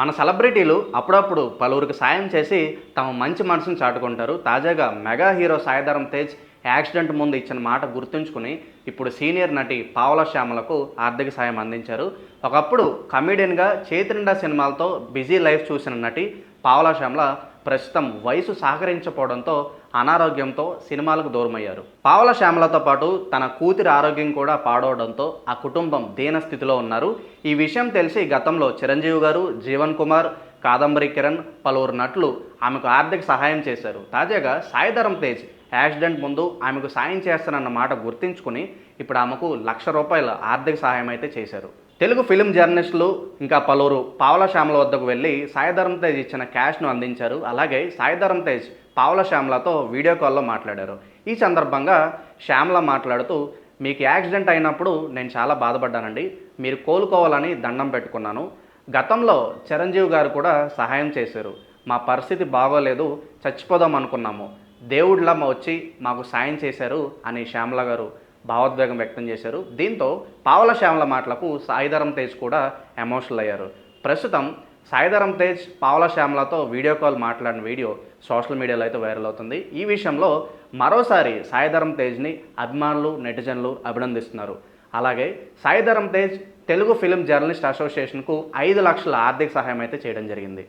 మన సెలబ్రిటీలు అప్పుడప్పుడు పలువురికి సాయం చేసి తమ మంచి మనసును చాటుకుంటారు. తాజాగా mega hero Sai Dharam Tej accident ముందు ఇచ్చిన మాట గుర్తుంచుకుని ఇప్పుడు సీనియర్ నటి పావల శ్యామలకు ఆర్థిక సాయం అందించారు. ఒకప్పుడు కమెడియన్గా చేతినిండా సినిమాలతో బిజీ లైఫ్ చూసిన నటి పావల శ్యామల ప్రస్తుతం వయసు సహకరించకపోవడంతో అనారోగ్యంతో సినిమాలకు దూరమయ్యారు. పావల శ్యామలతో పాటు తన కూతురి ఆరోగ్యం కూడా పాడవడంతో ఆ కుటుంబం దీన స్థితిలో ఉన్నారు. ఈ విషయం తెలిసి గతంలో చిరంజీవి గారు జీవన్ కుమార్ కాదంబరి కిరణ్ పలువురు నటులు ఆమెకు ఆర్థిక సహాయం చేశారు. తాజాగా సాయిధరం తేజ్ యాక్సిడెంట్ ముందు ఆమెకు సాయం చేస్తానన్న మాట గుర్తించుకుని ఇప్పుడు ఆమెకు లక్ష రూపాయల ఆర్థిక సహాయం అయితే చేశారు. తెలుగు ఫిలిం జర్నలిస్టులు ఇంకా పలువురు పావల శ్యామల వద్దకు వెళ్ళి సాయిధరం తేజ్ ఇచ్చిన క్యాష్ను అందించారు. అలాగే సాయిధరం తేజ్ పావల శ్యామలతో వీడియో కాల్లో మాట్లాడారు. ఈ సందర్భంగా శ్యామల మాట్లాడుతూ మీకు యాక్సిడెంట్ అయినప్పుడు నేను చాలా బాధపడ్డానండి. మీరు కోలుకోవాలని దండం పెట్టుకున్నాను. గతంలో చిరంజీవి గారు కూడా సహాయం చేశారు. మా పరిస్థితి బాగోలేదు. చచ్చిపోదాం అనుకున్నాము. దేవుడిలా వచ్చి మాకు సాయం చేశారు అని శ్యామల గారు భావోద్వేగం వ్యక్తం చేశారు. దీంతో పావల శ్యామల మాటలకు సాయిధరం తేజ్ కూడా ఎమోషనల్ అయ్యారు. ప్రస్తుతం సాయిధరం తేజ్ పావల శ్యామలతో వీడియో కాల్ మాట్లాడిన వీడియో సోషల్ మీడియాలో అయితే వైరల్ అవుతుంది. ఈ విషయంలో మరోసారి సాయిధరం తేజ్ని అభిమానులు నెటిజన్లు అభినందిస్తున్నారు. అలాగే సాయిధరం తేజ్ తెలుగు ఫిలిం జర్నలిస్ట్ అసోసియేషన్కు ఐదు లక్షల ఆర్థిక సహాయం అయితే చేయడం జరిగింది.